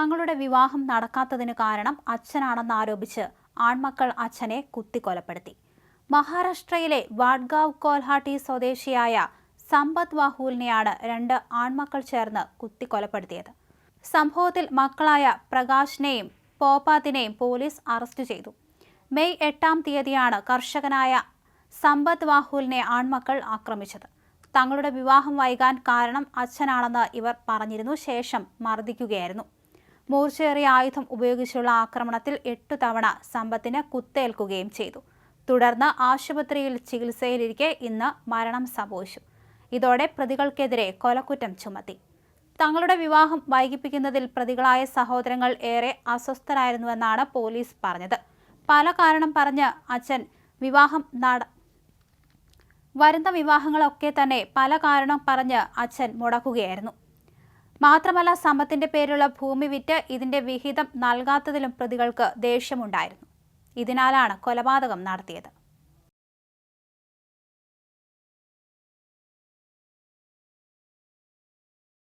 തങ്ങളുടെ വിവാഹം നടക്കാത്തതിന് കാരണം അച്ഛനാണെന്ന് ആരോപിച്ച് ആൺമക്കൾ അച്ഛനെ കുത്തിക്കൊലപ്പെടുത്തി. മഹാരാഷ്ട്രയിലെ വാഡ്ഗാവ് കോൽഹാട്ടി സ്വദേശിയായ സമ്പത്ത് വാഹൂലിനെയാണ് രണ്ട് ആൺമക്കൾ ചേർന്ന് കുത്തിക്കൊലപ്പെടുത്തിയത്. സംഭവത്തിൽ മക്കളായ പ്രകാശിനെയും പോപ്പാത്തിനെയും പോലീസ് അറസ്റ്റ് ചെയ്തു. മെയ് എട്ടാം തീയതിയാണ് കർഷകനായ സമ്പത്ത് വാഹുലിനെ ആൺമക്കൾ ആക്രമിച്ചത്. തങ്ങളുടെ വിവാഹം വൈകാൻ കാരണം അച്ഛനാണെന്ന് ഇവർ പറഞ്ഞിരുന്നു. ശേഷം മർദ്ദിക്കുകയായിരുന്നു. മൂർച്ചയേറിയ ആയുധം ഉപയോഗിച്ചുള്ള ആക്രമണത്തിൽ എട്ടു തവണ സമ്പത്തിന് കുത്തേൽക്കുകയും ചെയ്തു. തുടർന്ന് ആശുപത്രിയിൽ ചികിത്സയിലിരിക്കെ ഇന്ന് മരണം സംഭവിച്ചു. ഇതോടെ പ്രതികൾക്കെതിരെ കൊലക്കുറ്റം ചുമത്തി. തങ്ങളുടെ വിവാഹം വൈകിപ്പിക്കുന്നതിൽ പ്രതികളായ സഹോദരങ്ങൾ ഏറെ അസ്വസ്ഥരായിരുന്നുവെന്നാണ് പോലീസ് പറഞ്ഞത്. പല കാരണം പറഞ്ഞ് അച്ഛൻ വിവാഹം നട വരുന്ന വിവാഹങ്ങളൊക്കെ തന്നെ പല കാരണം പറഞ്ഞ് അച്ഛൻ മുടക്കുകയായിരുന്നു. മാത്രമല്ല സമ്പത്തിന്റെ പേരിലുള്ള ഭൂമി വിറ്റ് ഇതിന്റെ വിഹിതം നൽകാത്തതിലും പ്രതികൾക്ക് ദേഷ്യമുണ്ടായിരുന്നു. ഇതിനാലാണ് കൊലപാതകം നടത്തിയത്.